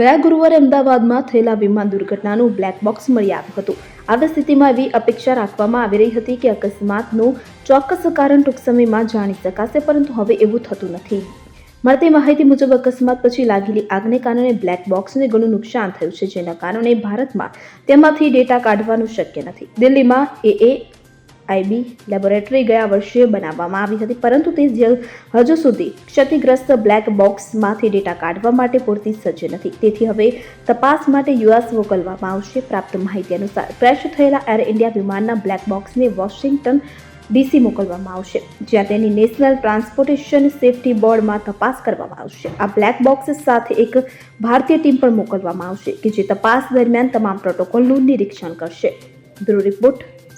ગયા ગુરુવારે અમદાવાદમાં થયેલા વિમાન દુર્ઘટનાનું બ્લેક બોક્સ મળી આવ્યું હતું. આવી સ્થિતિમાં એવી અપેક્ષા રાખવામાં આવી રહી હતી કે અકસ્માતનું ચોક્કસ કારણ ટૂંક સમયમાં જાણી શકાશે, પરંતુ હવે એવું થતું નથી. મળતી માહિતી મુજબ અકસ્માત પછી લાગેલી આગને કારણે બ્લેક બોક્સને ઘણું નુકસાન થયું છે, જેના કારણે ભારતમાં તેમાંથી ડેટા કાઢવાનું શક્ય નથી. દિલ્હીમાં એ આઈબી લેબોરેટરી ગયા વર્ષે બનાવવામાં આવી હતી, પરંતુ તે હજુ સુધી ક્ષતિગ્રસ્ત બ્લેક બોક્સમાંથી ડેટા કાઢવા માટે પૂરતી સજ્જ નથી. તેથી હવે તપાસ માટે યુએસ મોકલવામાં આવશે. પ્રાપ્ત માહિતી અનુસાર ક્રેશ થયેલા એર ઇન્ડિયા વિમાનના બ્લેક બોક્સને વોશિંગ્ટન ડીસી મોકલવામાં આવશે, જ્યાં તેની નેશનલ ટ્રાન્સપોર્ટેશન સેફ્ટી બોર્ડમાં તપાસ કરવામાં આવશે. આ બ્લેક બોક્સ સાથે એક ભારતીય ટીમ પણ મોકલવામાં આવશે, કે જે તપાસ દરમિયાન તમામ પ્રોટોકોલનું નિરીક્ષણ કરશે. Bureau report